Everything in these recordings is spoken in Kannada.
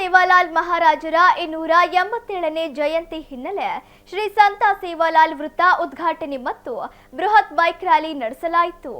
ಸೇವಾಲಾಲ್ ಮಹಾರಾಜರ ಇನ್ನೂರ ಎಂಬತ್ತೇಳನೇ ಜಯಂತಿ ಹಿನ್ನೆಲೆ ಶ್ರೀ ಸಂತ ಸೇವಾಲಾಲ್ ವೃತ್ತ ಉದ್ಘಾಟನೆ ಮತ್ತು ಬೃಹತ್ ಬೈಕ್ ರ್ಯಾಲಿ ನಡೆಸಲಾಯಿತು.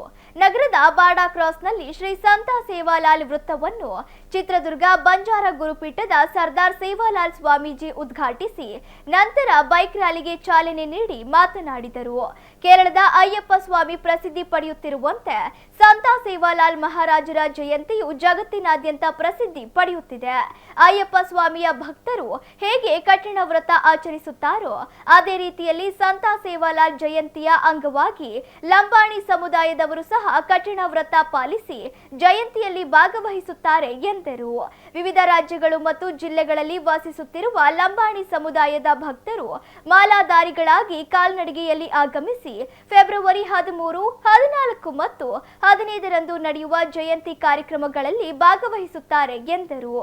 ನಗರದ ಬಾಡಾ ಕ್ರಾಸ್ನಲ್ಲಿ ಶ್ರೀ ಸಂತ ಸೇವಾಲಾಲ್ ವೃತ್ತವನ್ನು ಚಿತ್ರದುರ್ಗ ಬಂಜಾರ ಗುರುಪೀಠದ ಸರ್ದಾರ್ ಸೇವಾಲಾಲ್ ಸ್ವಾಮೀಜಿ ಉದ್ಘಾಟಿಸಿ ನಂತರ ಬೈಕ್ ರ್ಯಾಲಿಗೆ ಚಾಲನೆ ನೀಡಿ ಮಾತನಾಡಿದರು. ಕೇರಳದ ಅಯ್ಯಪ್ಪ ಸ್ವಾಮಿ ಪ್ರಸಿದ್ಧಿ ಪಡೆಯುತ್ತಿರುವಂತೆ ಸಂತ ಸೇವಾಲಾಲ್ ಮಹಾರಾಜರ ಜಯಂತಿಯು ಜಗತ್ತಿನಾದ್ಯಂತ ಪ್ರಸಿದ್ಧಿ ಪಡೆಯುತ್ತಿದೆ. ಅಯ್ಯಪ್ಪ ಸ್ವಾಮಿಯ ಭಕ್ತರು ಹೇಗೆ ಕಠಿಣ ವ್ರತ ಆಚರಿಸುತ್ತಾರೋ ಅದೇ ರೀತಿಯಲ್ಲಿ ಸಂತ ಸೇವಾಲಾಲ್ ಜಯಂತಿಯ ಅಂಗವಾಗಿ ಲಂಬಾಣಿ ಸಮುದಾಯದವರು ಸಹ ಕಠಿಣ ವ್ರತ ಪಾಲಿಸಿ ಜಯಂತಿಯಲ್ಲಿ ಭಾಗವಹಿಸುತ್ತಾರೆ ಎಂದರು. ವಿವಿಧ ರಾಜ್ಯಗಳು ಮತ್ತು ಜಿಲ್ಲೆಗಳಲ್ಲಿ ವಾಸಿಸುತ್ತಿರುವ ಲಂಬಾಣಿ ಸಮುದಾಯದ ಭಕ್ತರು ಮಾಲಾಧಾರಿಗಳಾಗಿ ಕಾಲ್ನಡಿಗೆಯಲ್ಲಿ ಆಗಮಿಸಿ ಫೆಬ್ರವರಿ ಹದಿಮೂರು, ಹದಿನಾಲ್ಕು ಮತ್ತು ಹದಿನೈದರಂದು ನಡೆಯುವ ಜಯಂತಿ ಕಾರ್ಯಕ್ರಮಗಳಲ್ಲಿ ಭಾಗವಹಿಸುತ್ತಾರೆ ಎಂದರು.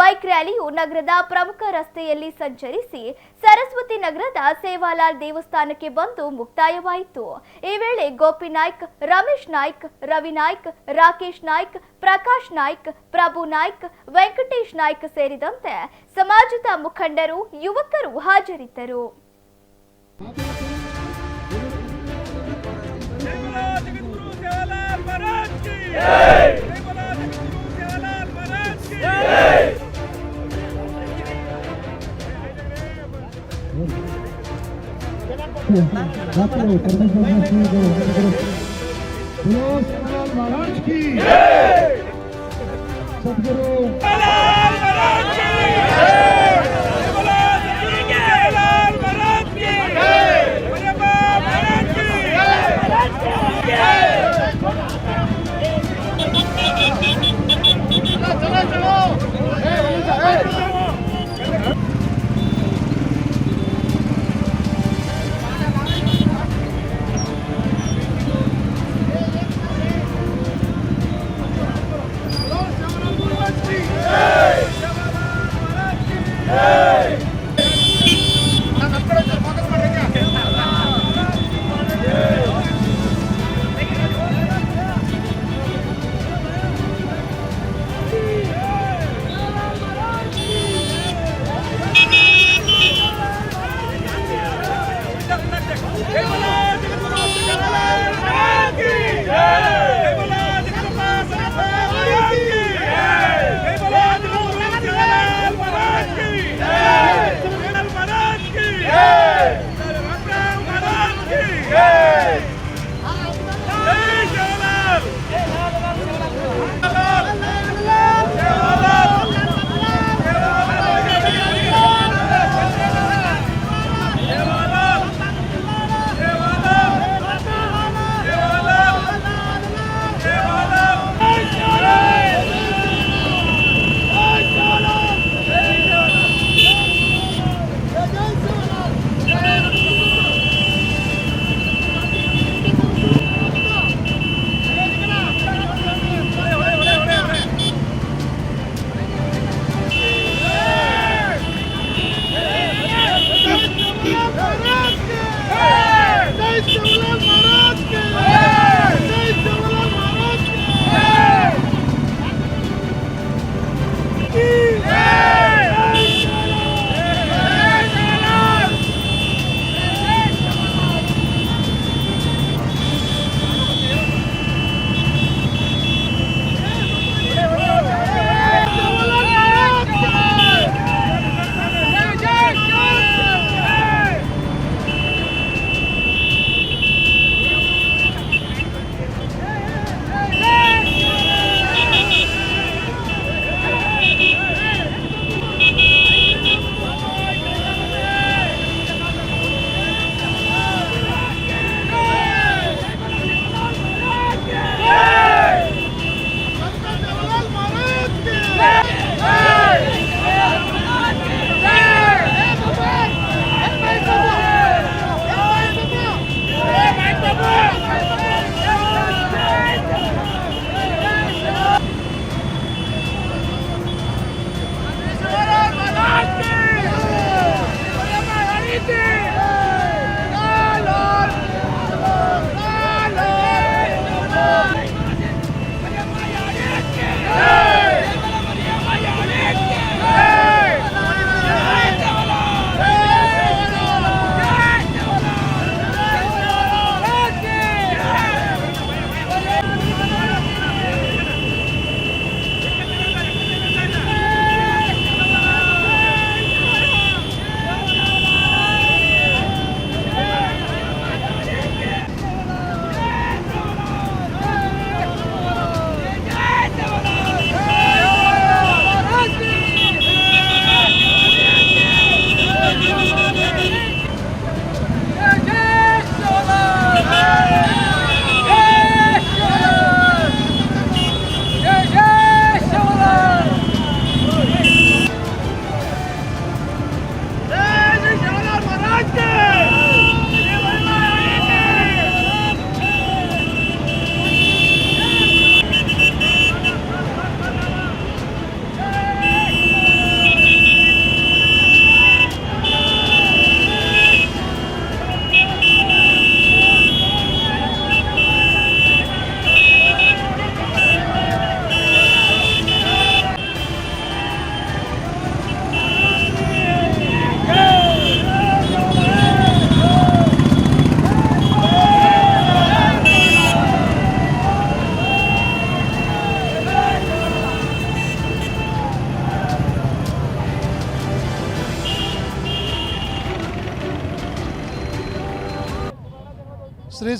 ಬೈಕ್ ರ್ಯಾಲಿಯು ನಗರದ ಪ್ರಮುಖ ರಸ್ತೆಯಲ್ಲಿ ಸಂಚರಿಸಿ ಸರಸ್ವತಿ ನಗರದ ಸೇವಾಲಾಲ್ ದೇವಸ್ಥಾನಕ್ಕೆ ಬಂದು ಮುಕ್ತಾಯವಾಯಿತು. ಈ ವೇಳೆ ಗೋಪಿ ನಾಯ್ಕ್, ರಮೇಶ್ ನಾಯ್ಕ್, ರವಿ ನಾಯ್ಕ್, ರಾಕೇಶ್ ನಾಯ್ಕ್, ಪ್ರಕಾಶ್ ನಾಯ್ಕ್, ಪ್ರಭು ನಾಯ್ಕ್, ವೆಂಕಟೇಶ್ ನಾಯ್ಕ್ ಸೇರಿದಂತೆ ಸಮಾಜದ ಮುಖಂಡರು, ಯುವಕರು ಹಾಜರಿದ್ದರು. డాక్టర్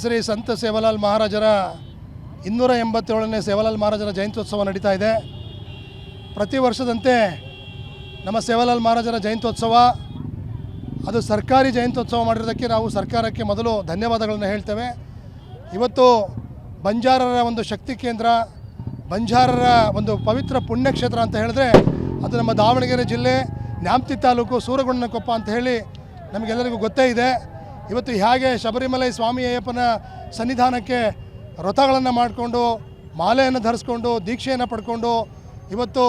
ಶ್ರೀ ಸಂತ ಸೇವಲಾಲ್ ಮಹಾರಾಜರ ಇನ್ನೂರ ಎಂಬತ್ತೇಳನೇ ಸೇವಲಾಲ್ ಮಹಾರಾಜರ ಜಯಂತ್ಯೋತ್ಸವ ನಡೀತಾ ಇದೆ. ಪ್ರತಿ ವರ್ಷದಂತೆ ನಮ್ಮ ಸೇವಲಾಲ್ ಮಹಾರಾಜರ ಜಯಂತ್ಯೋತ್ಸವ, ಅದು ಸರ್ಕಾರಿ ಜಯಂತ್ಯೋತ್ಸವ ಮಾಡಿರೋದಕ್ಕೆ ನಾವು ಸರ್ಕಾರಕ್ಕೆ ಮೊದಲು ಧನ್ಯವಾದಗಳನ್ನು ಹೇಳ್ತೇವೆ. ಇವತ್ತು ಬಂಜಾರರ ಒಂದು ಶಕ್ತಿ ಕೇಂದ್ರ, ಬಂಜಾರರ ಒಂದು ಪವಿತ್ರ ಪುಣ್ಯಕ್ಷೇತ್ರ ಅಂತ ಹೇಳಿದ್ರೆ ಅದು ನಮ್ಮ ದಾವಣಗೆರೆ ಜಿಲ್ಲೆ, ನ್ಯಾಮ್ತಿ ತಾಲೂಕು ಸೂರಗೊಂಡನಕೊಪ್ಪ ಅಂತ ಹೇಳಿ ನಮಗೆಲ್ಲರಿಗೂ ಗೊತ್ತೇ ಇದೆ. ಇವತ್ತು ಹೇಗೆ ಶಬರಿಮಲೈ ಸ್ವಾಮಿ ಅಯ್ಯಪ್ಪನ ಸನ್ನಿಧಾನಕ್ಕೆ ವ್ರತಗಳನ್ನು ಮಾಡಿಕೊಂಡು, ಮಾಲೆಯನ್ನು ಧರಿಸ್ಕೊಂಡು, ದೀಕ್ಷೆಯನ್ನು ಪಡ್ಕೊಂಡು ಇವತ್ತು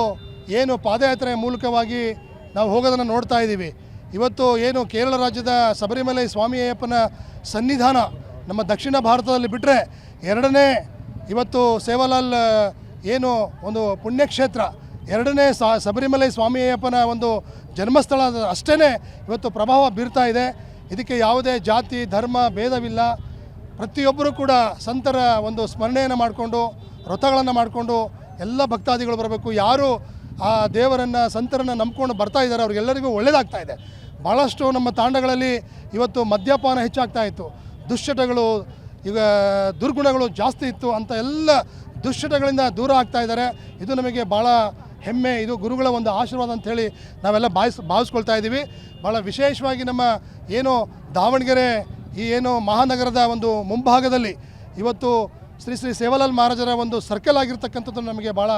ಏನು ಪಾದಯಾತ್ರೆಯ ಮೂಲಕವಾಗಿ ನಾವು ಹೋಗೋದನ್ನು ನೋಡ್ತಾ ಇದ್ದೀವಿ. ಇವತ್ತು ಏನು ಕೇರಳ ರಾಜ್ಯದ ಶಬರಿಮಲೈ ಸ್ವಾಮಿ ಅಯ್ಯಪ್ಪನ ಸನ್ನಿಧಾನ ನಮ್ಮ ದಕ್ಷಿಣ ಭಾರತದಲ್ಲಿ ಬಿಟ್ಟರೆ ಎರಡನೇ ಇವತ್ತು ಸೇವಾಲಾಲ್ ಏನು ಒಂದು ಪುಣ್ಯಕ್ಷೇತ್ರ, ಎರಡನೇ ಸಾ ಸ್ವಾಮಿ ಅಯ್ಯಪ್ಪನ ಒಂದು ಜನ್ಮಸ್ಥಳ ಅಷ್ಟೇ ಇವತ್ತು ಪ್ರಭಾವ ಬೀರ್ತಾ ಇದೆ. ಇದಕ್ಕೆ ಯಾವುದೇ ಜಾತಿ, ಧರ್ಮ, ಭೇದವಿಲ್ಲ. ಪ್ರತಿಯೊಬ್ಬರು ಕೂಡ ಸಂತರ ಒಂದು ಸ್ಮರಣೆಯನ್ನು ಮಾಡಿಕೊಂಡು, ವ್ರತಗಳನ್ನು ಮಾಡಿಕೊಂಡು ಎಲ್ಲ ಭಕ್ತಾದಿಗಳು ಬರಬೇಕು. ಯಾರು ಆ ದೇವರನ್ನು, ಸಂತರನ್ನು ನಂಬ್ಕೊಂಡು ಬರ್ತಾ ಇದ್ದಾರೆ, ಅವ್ರಿಗೆಲ್ಲರಿಗೂ ಒಳ್ಳೆಯದಾಗ್ತಾ ಇದೆ. ಭಾಳಷ್ಟು ನಮ್ಮ ತಾಂಡಗಳಲ್ಲಿ ಇವತ್ತು ಮದ್ಯಪಾನ ಹೆಚ್ಚಾಗ್ತಾ ಇತ್ತು. ದುಶ್ಚಟಗಳು, ಈಗ ದುರ್ಗುಣಗಳು ಜಾಸ್ತಿ ಇತ್ತು ಅಂತ ಎಲ್ಲ ದುಶ್ಚಟಗಳಿಂದ ದೂರ ಆಗ್ತಾ ಇದ್ದಾರೆ. ಇದು ನಮಗೆ ಭಾಳ ಹೆಮ್ಮೆ, ಇದು ಗುರುಗಳ ಒಂದು ಆಶೀರ್ವಾದ ಅಂತ ಹೇಳಿ ನಾವೆಲ್ಲ ಭಾವಿಸ್ ಭಾವಿಸ್ಕೊಳ್ತಾ ಇದ್ದೀವಿ. ಭಾಳ ವಿಶೇಷವಾಗಿ ನಮ್ಮ ಏನು ದಾವಣಗೆರೆ, ಈ ಏನು ಮಹಾನಗರದ ಒಂದು ಮುಂಭಾಗದಲ್ಲಿ ಇವತ್ತು ಶ್ರೀ ಶ್ರೀ ಸೇವಲಾಲ್ ಮಹಾರಾಜರ ಒಂದು ಸರ್ಕಲ್ ಆಗಿರ್ತಕ್ಕಂಥದ್ದು ನಮಗೆ ಭಾಳ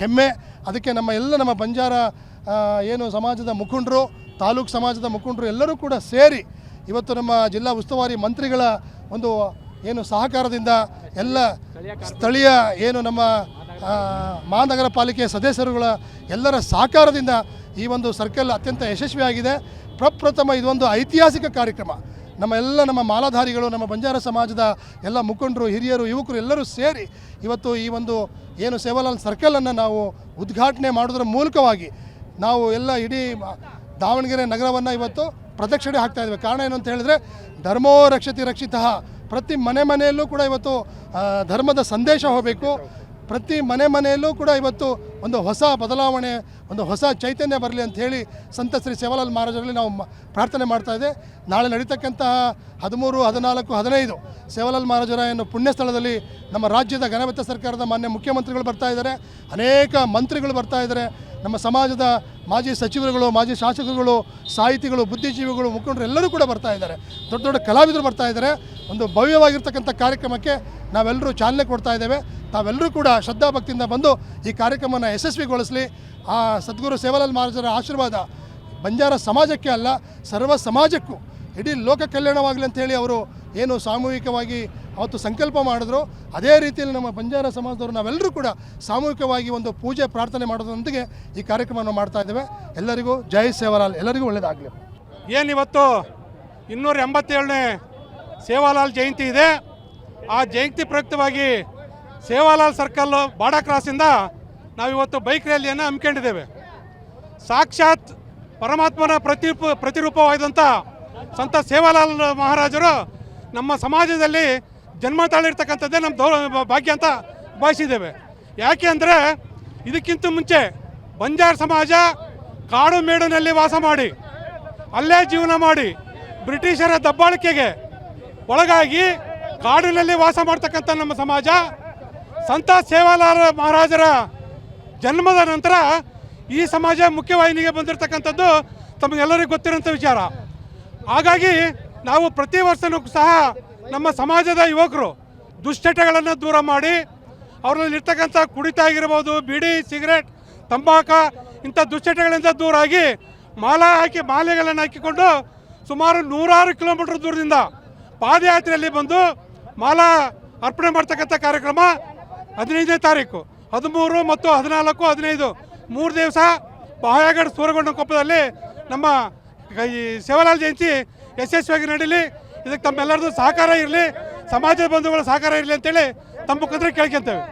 ಹೆಮ್ಮೆ. ಅದಕ್ಕೆ ನಮ್ಮ ಎಲ್ಲ ನಮ್ಮ ಬಂಜಾರ ಏನು ಸಮಾಜದ ಮುಖಂಡರು, ತಾಲೂಕು ಸಮಾಜದ ಮುಖಂಡರು ಎಲ್ಲರೂ ಕೂಡ ಸೇರಿ ಇವತ್ತು ನಮ್ಮ ಜಿಲ್ಲಾ ಉಸ್ತುವಾರಿ ಮಂತ್ರಿಗಳ ಒಂದು ಏನು ಸಹಕಾರದಿಂದ ಎಲ್ಲ ಸ್ಥಳೀಯ ಏನು ನಮ್ಮ ಮಹಾನಗರ ಪಾಲಿಕೆಯ ಸದಸ್ಯರುಗಳ ಎಲ್ಲರ ಸಹಕಾರದಿಂದ ಈ ಒಂದು ಸರ್ಕಲ್ ಅತ್ಯಂತ ಯಶಸ್ವಿಯಾಗಿದೆ. ಪ್ರಪ್ರಥಮ ಇದೊಂದು ಐತಿಹಾಸಿಕ ಕಾರ್ಯಕ್ರಮ. ನಮ್ಮ ಎಲ್ಲ ನಮ್ಮ ಮಾಲಾಧಾರಿಗಳು, ನಮ್ಮ ಬಂಜಾರ ಸಮಾಜದ ಎಲ್ಲ ಮುಖಂಡರು, ಹಿರಿಯರು, ಯುವಕರು ಎಲ್ಲರೂ ಸೇರಿ ಇವತ್ತು ಈ ಒಂದು ಏನು ಸೇವಾಲಾಲ್ ಸರ್ಕಲನ್ನು ನಾವು ಉದ್ಘಾಟನೆ ಮಾಡೋದ್ರ ಮೂಲಕವಾಗಿ ನಾವು ಎಲ್ಲ ಇಡೀ ದಾವಣಗೆರೆ ನಗರವನ್ನು ಇವತ್ತು ಪ್ರದಕ್ಷಿಣೆ ಹಾಕ್ತಾ ಇದ್ದೇವೆ. ಕಾರಣ ಏನು ಅಂತ ಹೇಳಿದ್ರೆ, ಧರ್ಮೋ ರಕ್ಷತಿ ರಕ್ಷಿತ ಪ್ರತಿ ಮನೆ ಮನೆಯಲ್ಲೂ ಕೂಡ ಇವತ್ತು ಧರ್ಮದ ಸಂದೇಶ ಹೋಗಬೇಕು. ಪ್ರತಿ ಮನೆ ಮನೆಯಲ್ಲೂ ಕೂಡ ಇವತ್ತು ಒಂದು ಹೊಸ ಬದಲಾವಣೆ, ಒಂದು ಹೊಸ ಚೈತನ್ಯ ಬರಲಿ ಅಂತ ಹೇಳಿ ಸಂತ ಶ್ರೀ ಸೇವಾಲಾಲ್ ಮಹಾರಾಜರಲ್ಲಿ ನಾವು ಪ್ರಾರ್ಥನೆ ಮಾಡ್ತಾ ಇದೆ ನಾಳೆ ನಡೀತಕ್ಕಂತಹ ಹದಿಮೂರು, ಹದಿನಾಲ್ಕು, ಹದಿನೈದು ಸೇವಾಲಾಲ್ ಮಹಾರಾಜರ ಏನು ಪುಣ್ಯ ಸ್ಥಳದಲ್ಲಿ ನಮ್ಮ ರಾಜ್ಯದ ಗಣಪತಿ ಸರ್ಕಾರದ ಮಾನ್ಯ ಮುಖ್ಯಮಂತ್ರಿಗಳು ಬರ್ತಾ ಇದ್ದಾರೆ. ಅನೇಕ ಮಂತ್ರಿಗಳು ಬರ್ತಾ ಇದ್ದಾರೆ. ನಮ್ಮ ಸಮಾಜದ ಮಾಜಿ ಸಚಿವರುಗಳು, ಮಾಜಿ ಶಾಸಕರುಗಳು, ಸಾಹಿತಿಗಳು, ಬುದ್ಧಿಜೀವಿಗಳು, ಮುಖಂಡರು ಎಲ್ಲರೂ ಕೂಡ ಬರ್ತಾ ಇದ್ದಾರೆ. ದೊಡ್ಡ ದೊಡ್ಡ ಕಲಾವಿದರು ಬರ್ತಾ ಇದ್ದಾರೆ. ಒಂದು ಭವ್ಯವಾಗಿರ್ತಕ್ಕಂಥ ಕಾರ್ಯಕ್ರಮಕ್ಕೆ ನಾವೆಲ್ಲರೂ ಚಾಲನೆ ಕೊಡ್ತಾ ಇದ್ದೇವೆ. ತಾವೆಲ್ಲರೂ ಕೂಡ ಶ್ರದ್ಧಾಭಕ್ತಿಯಿಂದ ಬಂದು ಈ ಕಾರ್ಯಕ್ರಮವನ್ನು ಯಶಸ್ವಿಗೊಳಿಸಲಿ. ಆ ಸದ್ಗುರು ಸೇವಾಲಾಲ್ ಮಹಾರಾಜರ ಆಶೀರ್ವಾದ ಬಂಜಾರ ಸಮಾಜಕ್ಕೆ ಅಲ್ಲ, ಸರ್ವ ಸಮಾಜಕ್ಕೂ, ಇಡೀ ಲೋಕ ಕಲ್ಯಾಣವಾಗಲಿ ಅಂತ ಹೇಳಿ ಅವರು ಏನು ಸಾಮೂಹಿಕವಾಗಿ ಅವತ್ತು ಸಂಕಲ್ಪ ಮಾಡಿದ್ರು ಅದೇ ರೀತಿಯಲ್ಲಿ ನಮ್ಮ ಬಂಜಾರ ಸಮಾಜದವರು ನಾವೆಲ್ಲರೂ ಕೂಡ ಸಾಮೂಹಿಕವಾಗಿ ಒಂದು ಪೂಜೆ, ಪ್ರಾರ್ಥನೆ ಮಾಡೋದರೊಂದಿಗೆ ಈ ಕಾರ್ಯಕ್ರಮವನ್ನು ಮಾಡ್ತಾ ಇದ್ದೇವೆ. ಎಲ್ಲರಿಗೂ ಜೈ ಸೇವಾಲಾಲ್, ಎಲ್ಲರಿಗೂ ಒಳ್ಳೆಯದಾಗಲಿ ಏನಿವತ್ತು ಇನ್ನೂರ ಎಂಬತ್ತೇಳನೇ ಸೇವಾಲಾಲ್ ಜಯಂತಿ ಇದೆ. ಆ ಜಯಂತಿ ಪ್ರಯುಕ್ತವಾಗಿ ಸೇವಾಲಾಲ್ ಸರ್ಕಲ್ಲು ಬಾಡಾ ಕ್ರಾಸಿಂದ ನಾವಿವತ್ತು ಬೈಕ್ ರ್ಯಾಲಿಯನ್ನು ಹಮ್ಮಿಕೊಂಡಿದ್ದೇವೆ. ಸಾಕ್ಷಾತ್ ಪರಮಾತ್ಮನ ಪ್ರತಿರೂಪ ಪ್ರತಿರೂಪವಾದಂಥ ಸಂತ ಸೇವಾಲಾಲ್ ಮಹಾರಾಜರು ನಮ್ಮ ಸಮಾಜದಲ್ಲಿ ಜನ್ಮ ತಾಳಿರ್ತಕ್ಕಂಥದ್ದೇ ನಮ್ಮ ದೌ, ಭಾಗ್ಯ ಅಂತ ಭಾವಿಸಿದ್ದೇವೆ. ಯಾಕೆ ಅಂದರೆ ಇದಕ್ಕಿಂತ ಮುಂಚೆ ಬಂಜಾರ ಸಮಾಜ ಕಾಡು ಮೇಡಿನಲ್ಲಿ ವಾಸ ಮಾಡಿ, ಅಲ್ಲೇ ಜೀವನ ಮಾಡಿ, ಬ್ರಿಟಿಷರ ದಬ್ಬಾಳಿಕೆಗೆ ಒಳಗಾಗಿ ಕಾಡಿನಲ್ಲಿ ವಾಸ ಮಾಡ್ತಕ್ಕಂಥ ನಮ್ಮ ಸಮಾಜ, ಸಂತ ಸೇವಾಲಾಲ್ ಮಹಾರಾಜರ ಜನ್ಮದ ನಂತರ ಈ ಸಮಾಜ ಮುಖ್ಯವಾಹಿನಿಗೆ ಬಂದಿರತಕ್ಕಂಥದ್ದು ತಮಗೆಲ್ಲರಿಗೂ ಗೊತ್ತಿರೋಂಥ ವಿಚಾರ. ಹಾಗಾಗಿ ನಾವು ಪ್ರತಿ ವರ್ಷವೂ ಸಹ ನಮ್ಮ ಸಮಾಜದ ಯುವಕರು ದುಶ್ಚಟಗಳನ್ನು ದೂರ ಮಾಡಿ ಅವರಲ್ಲಿ ಇರ್ತಕ್ಕಂಥ ಕುಡಿತ ಆಗಿರ್ಬೋದು, ಬಿಡಿ, ಸಿಗರೇಟ್, ತಂಬಾಕ ಇಂಥ ದುಶ್ಚಟಗಳಿಂದ ದೂರಾಗಿ ಮಾಲ ಹಾಕಿ ಮಾಲೆಗಳನ್ನು ಹಾಕಿಕೊಂಡು ಸುಮಾರು ನೂರಾರು ಕಿಲೋಮೀಟರ್ ದೂರದಿಂದ ಪಾದಯಾತ್ರೆಯಲ್ಲಿ ಬಂದು ಮಾಲಾ ಅರ್ಪಣೆ ಮಾಡ್ತಕ್ಕಂಥ ಕಾರ್ಯಕ್ರಮ ಹದಿನೈದನೇ ತಾರೀಕು. ಹದಿಮೂರು ಮತ್ತು ಹದಿನಾಲ್ಕು, ಹದಿನೈದು ಮೂರು ದಿವಸ ಬಾಯಾಗಡ್ ಸೂರಗೊಂಡ ಕೊಪ್ಪದಲ್ಲಿ ನಮ್ಮ ಈ ಸೇವಾಲಾಲ್ ಜಯಂತಿ ಯಶಸ್ವಿಯಾಗಿ ನಡೀಲಿ. ಇದಕ್ಕೆ ತಮ್ಮೆಲ್ಲರದ್ದು ಸಹಕಾರ ಇರಲಿ. ಸಮಾಜದ ಬಂಧುಗಳ ಸಹಕಾರ ಇರಲಿ ಅಂತೇಳಿ ತಮ್ಮ ಮುಖಾಂತರ ಕೇಳ್ಕೊಂತೇವೆ.